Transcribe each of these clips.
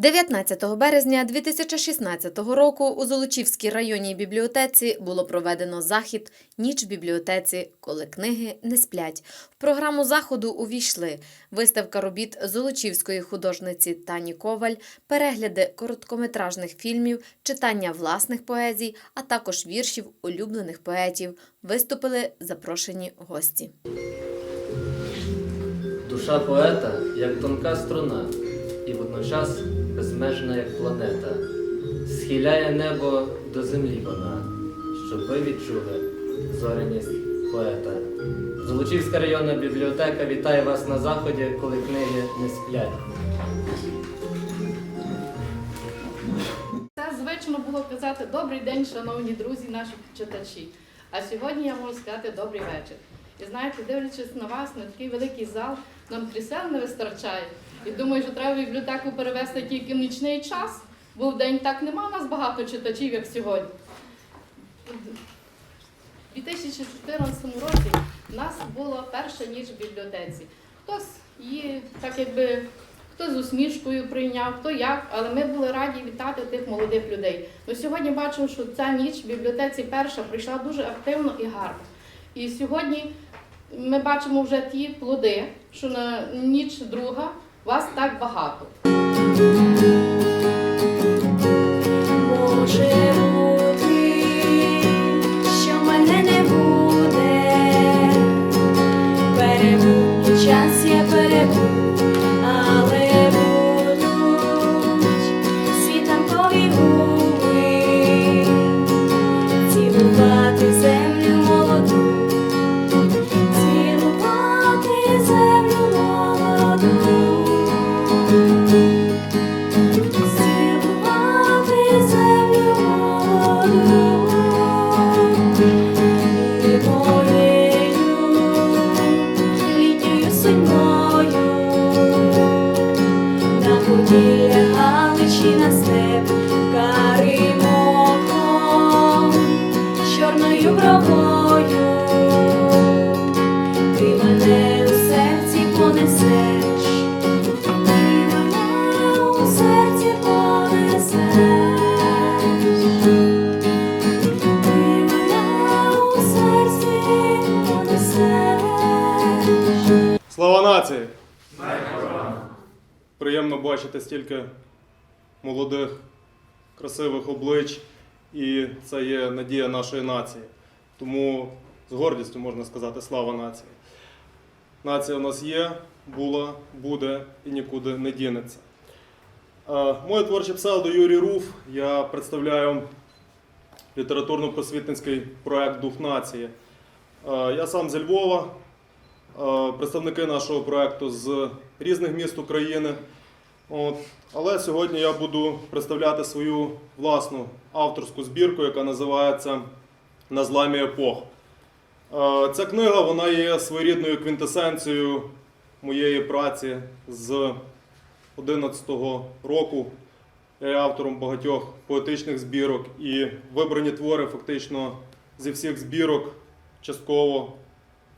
19 березня 2016 року у Золочівській районній бібліотеці було проведено захід Ніч в бібліотеці, коли книги не сплять. В програму заходу увійшли виставка робіт Золочівської художниці Тані Коваль, перегляди короткометражних фільмів, читання власних поезій, а також віршів улюблених поетів. Виступили запрошені гості. Душа поета як тонка струна, і водночас безмежна, як планета. Схиляє небо до землі вона, щоб ви відчули зоряність поета. Золочівська районна бібліотека вітає вас на заході, коли книги не сплять. Це звично було казати добрий день, шановні друзі, наші читачі. А сьогодні я можу сказати добрий вечір. І знаєте, дивлячись на вас, на такий великий зал, нам крісел не вистачає. І думаю, що треба в бібліотеку перевести тільки в нічний час, бо в день так нема у нас багато читачів, як сьогодні. У 2014 році в нас була перша ніч в бібліотеці. Хтось її так якби хто з усмішкою прийняв, хто як, але ми були раді вітати тих молодих людей. Ну, сьогодні бачимо, що ця ніч в бібліотеці перша прийшла дуже активно і гарно. І сьогодні ми бачимо вже ті плоди, що на ніч друга вас так багато. Може бровою ти мене у серці понесеш. Ти мене у серці понесеш, у серці понесеш. Слава нації! Приємно бачити стільки молодих, красивих облич, і це є надія нашої нації. Тому з гордістю можна сказати слава нації. Нація у нас є, була, буде і нікуди не дінеться. Е, Моє творче псевдо Юрій Руф. Я представляю літературно-просвітницький проект Дух нації. Е, Я сам зі Львова. Е, представники нашого проекту з різних міст України. От. Але сьогодні я буду представляти свою власну авторську збірку, яка називається На зламі епох. Е, Ця книга вона є своєрідною квінтесенцією моєї праці з 11-го року. Я є автором багатьох поетичних збірок і вибрані твори фактично зі всіх збірок частково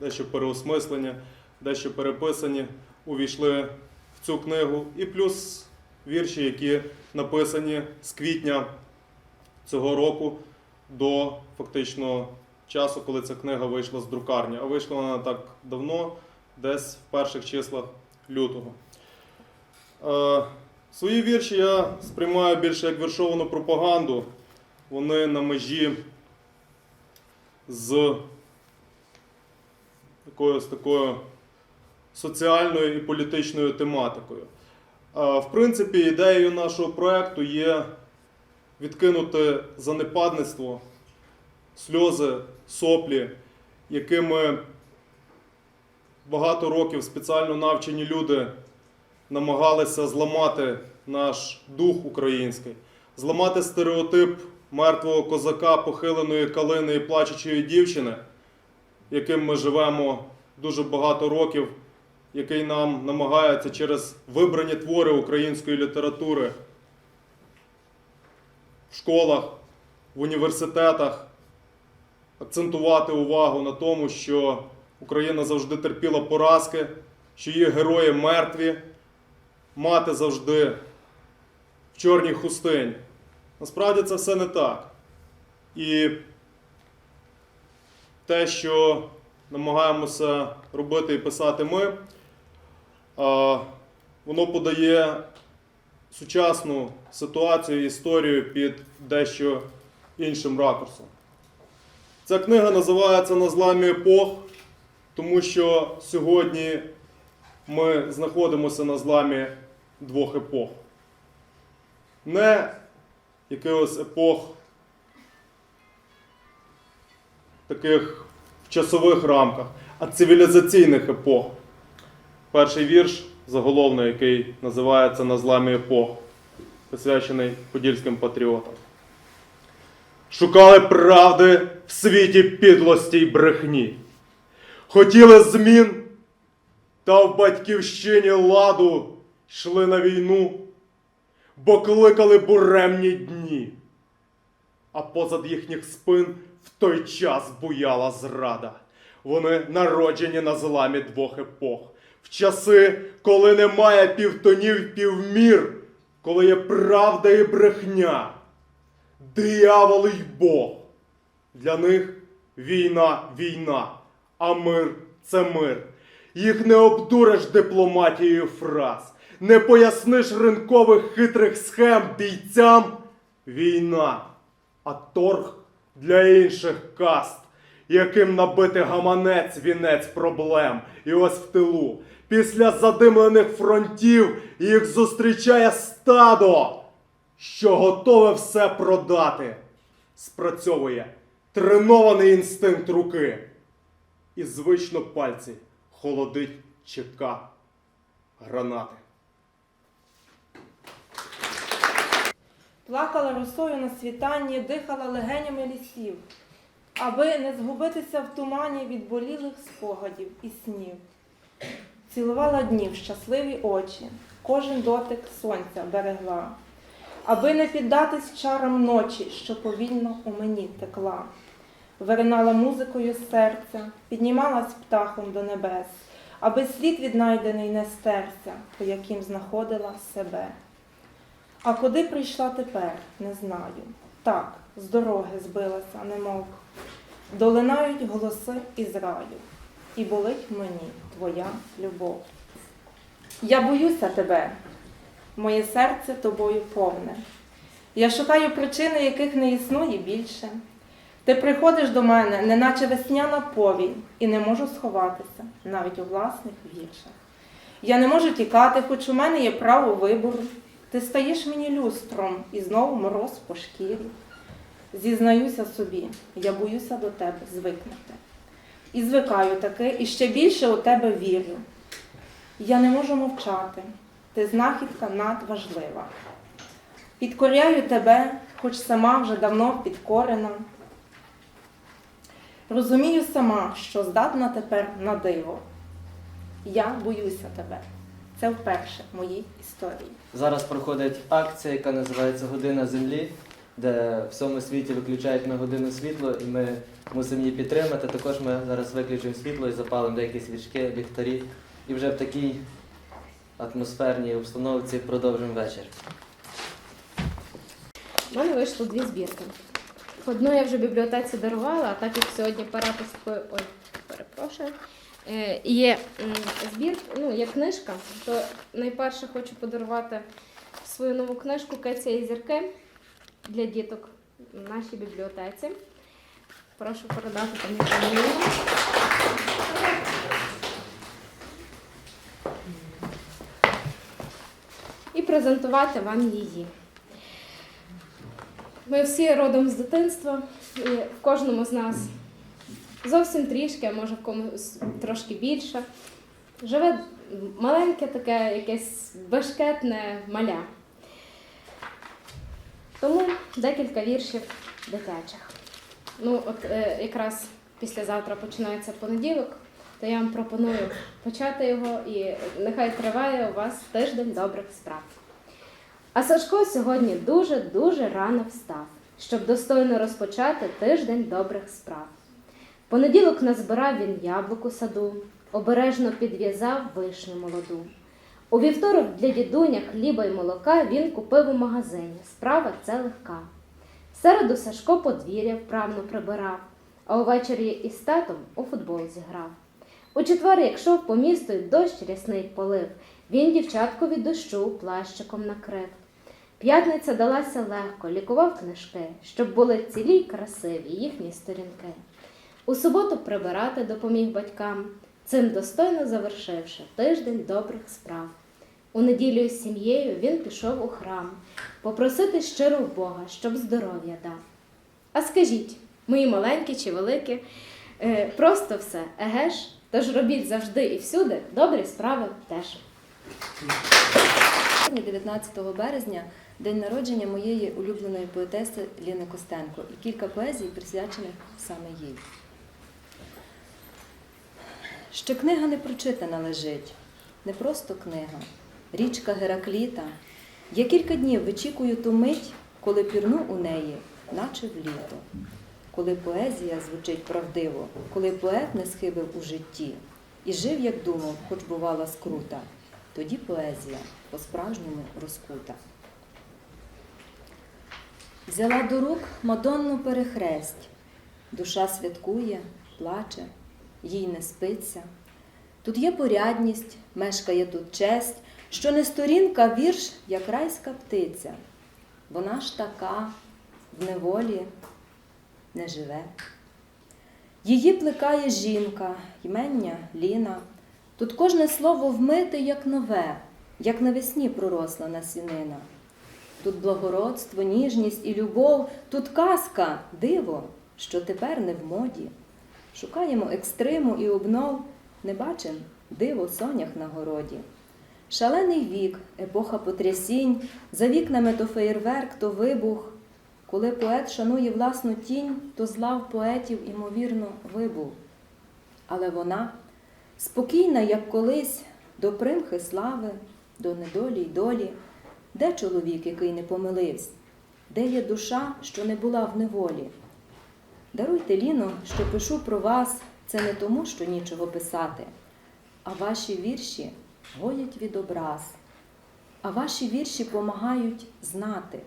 дещо переосмислені, дещо переписані, увійшли цю книгу. І плюс вірші, які написані з квітня цього року до фактично часу, коли ця книга вийшла з друкарні. А вийшла вона так давно, десь в перших числах лютого. Е, свої вірші я сприймаю більше як віршовану пропаганду. Вони на межі з якоюсь такою соціальною і політичною тематикою. В принципі, ідеєю нашого проекту є відкинути занепадництво, сльози, соплі, якими багато років спеціально навчені люди намагалися зламати наш дух український, зламати стереотип мертвого козака, похиленої калини і плачучої дівчини яким ми живемо дуже багато років, який нам намагається через вибрані твори української літератури в школах, в університетах акцентувати увагу на тому, що Україна завжди терпіла поразки, що її герої мертві, мати завжди в чорній хустині. Насправді це все не так. І те, що намагаємося робити і писати ми, воно подає сучасну ситуацію, і історію під дещо іншим ракурсом. Ця книга називається На зламі епох, тому що сьогодні ми знаходимося на зламі двох епох. Не якихось епох таких в часових рамках, а цивілізаційних епох. Перший вірш, заголовний, який називається На зламі епох, присвячений подільським патріотам. Шукали правди в світі підлості й брехні. Хотіли змін, та в батьківщині ладу йшли на війну, бо кликали буремні дні. А позад їхніх спин в той час буяла зрада. Вони народжені на зламі двох епох. В часи, коли немає півтонів, півмір, коли є правда і брехня, диявол й Бог. Для них війна війна, а мир це мир. Їх не обдуриш дипломатією фраз, не поясниш ринкових хитрих схем бійцям. Війна, а торг для інших каст, яким набити гаманець вінець проблем. І ось в тилу, після задимлених фронтів їх зустрічає стадо, що готове все продати. Спрацьовує тренований інстинкт руки. І звично пальці холодить чека гранати. Плакала росою на світанні, дихала легенями лісів, аби не згубитися в тумані від болілих спогадів і снів. Цілувала днів щасливі очі, кожен дотик сонця берегла, аби не піддатись чарам ночі, що повільно у мені текла. Виринала музикою серця, піднімалась птахом до небес, аби слід віднайдений не стерся, по яким знаходила себе. А куди прийшла тепер, не знаю. Так, з дороги збилася, немов. Долинають голоси із раю, і болить мені твоя любов. Я боюся тебе, моє серце тобою повне. Я шукаю причини, яких не існує більше. Ти приходиш до мене, неначе весняна повінь, і не можу сховатися навіть у власних віршах. Я не можу тікати, хоч у мене є право вибору. Ти стаєш мені люстром і знову мороз по шкірі. Зізнаюся собі, я боюся до тебе звикнути. І звикаю таки, і ще більше у тебе вірю. Я не можу мовчати, ти знахідка надважлива. Підкоряю тебе, хоч сама вже давно підкорена. Розумію сама, що здатна тепер на диво. Я боюся тебе. Це вперше в моїй історії. Зараз проходить акція, яка називається Година Землі, де в всьому світі виключають на годину світло, і ми мусимо її підтримати. Також ми зараз виключимо світло і запалимо деякі свічки, ліхтарі. І вже в такій атмосферній обстановці продовжимо вечір. У мене вийшло дві збірки. Одну я вже в бібліотеці дарувала, а так як сьогодні такої, ой, перепрошую. Е, є збір, ну, є книжка, то найперше хочу подарувати свою нову книжку Кеця і зірки для діток в нашій бібліотеці. Прошу передати пані Камілі. І презентувати вам її. Ми всі родом з дитинства, і в кожному з нас зовсім трішки, а може в комусь трошки більше. Живе маленьке таке якесь бешкетне маля. Тому декілька віршів дитячих. Ну, от е, якраз післязавтра починається понеділок, то я вам пропоную почати його і нехай триває у вас тиждень добрих справ. А Сашко сьогодні дуже-дуже рано встав, щоб достойно розпочати тиждень добрих справ. Понеділок назбирав він яблук у саду, обережно підв'язав вишню молоду. У вівторок для дідуня хліба й молока він купив у магазині. Справа це легка. В середу Сашко подвір'я вправно прибирав, а увечері із татом у футбол зіграв. У четвер, як йшов по місту, й дощ рясний полив, він дівчатку від дощу плащиком накрив. П'ятниця далася легко, лікував книжки, щоб були цілі й красиві їхні сторінки. У суботу прибирати допоміг батькам, цим достойно завершивши тиждень добрих справ. У неділю з сім'єю він пішов у храм попросити щиро в Бога, щоб здоров'я дав. А скажіть, мої маленькі чи великі, е, просто все, еге ж, тож робіть завжди і всюди добрі справи теж. Сьогодні, 19 березня, день народження моєї улюбленої поетеси Ліни Костенко і кілька поезій, присвячених саме їй. Що книга не прочитана лежить, не просто книга, річка Геракліта. Я кілька днів вичікую ту мить, коли пірну у неї, наче в літо, коли поезія звучить правдиво, коли поет не схибив у житті і жив, як думав, хоч бувала скрута, тоді поезія по-справжньому розкута. Взяла до рук Мадонну перехресть, душа святкує, плаче, їй не спиться. Тут є порядність, мешкає тут честь, що не сторінка вірш, як райська птиця. Вона ж така в неволі не живе. Її плекає жінка, ймення Ліна. Тут кожне слово вмите, як нове, як навесні проросла насінина. Тут благородство, ніжність і любов, тут казка, диво, що тепер не в моді. Шукаємо екстриму і обнов, не бачим диво сонях на городі. Шалений вік, епоха потрясінь, за вікнами то феєрверк, то вибух. Коли поет шанує власну тінь, то злав поетів, імовірно, вибув. Але вона спокійна, як колись, до примхи слави, до недолі й долі. Де чоловік, який не помилився? Де є душа, що не була в неволі? Даруйте, Ліно, що пишу про вас, це не тому, що нічого писати, а ваші вірші гоять від образ, а ваші вірші помагають знати.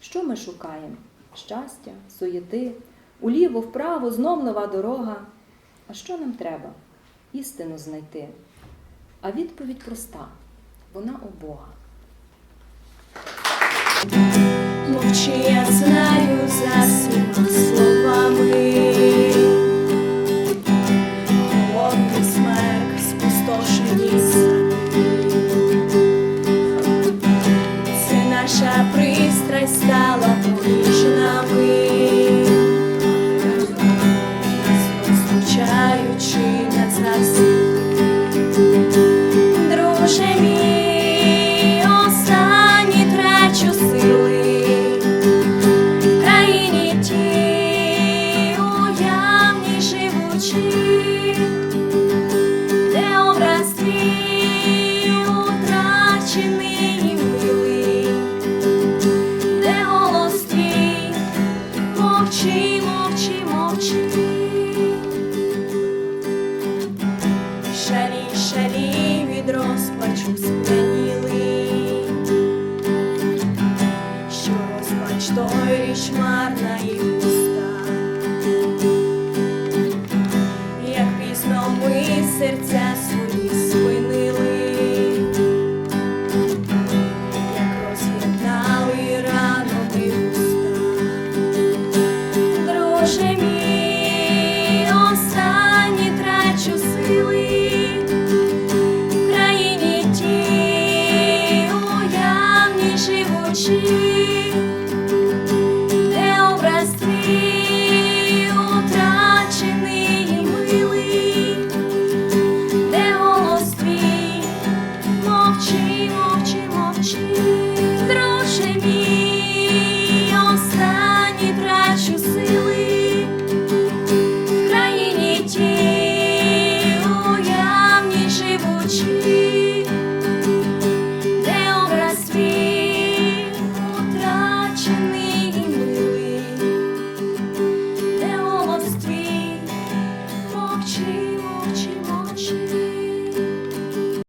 Що ми шукаємо? Щастя, суєти, уліво, вправо, знов нова дорога. А що нам треба? Істину знайти. А відповідь проста вона у Бога. Мовчи, я знаю за мовчи,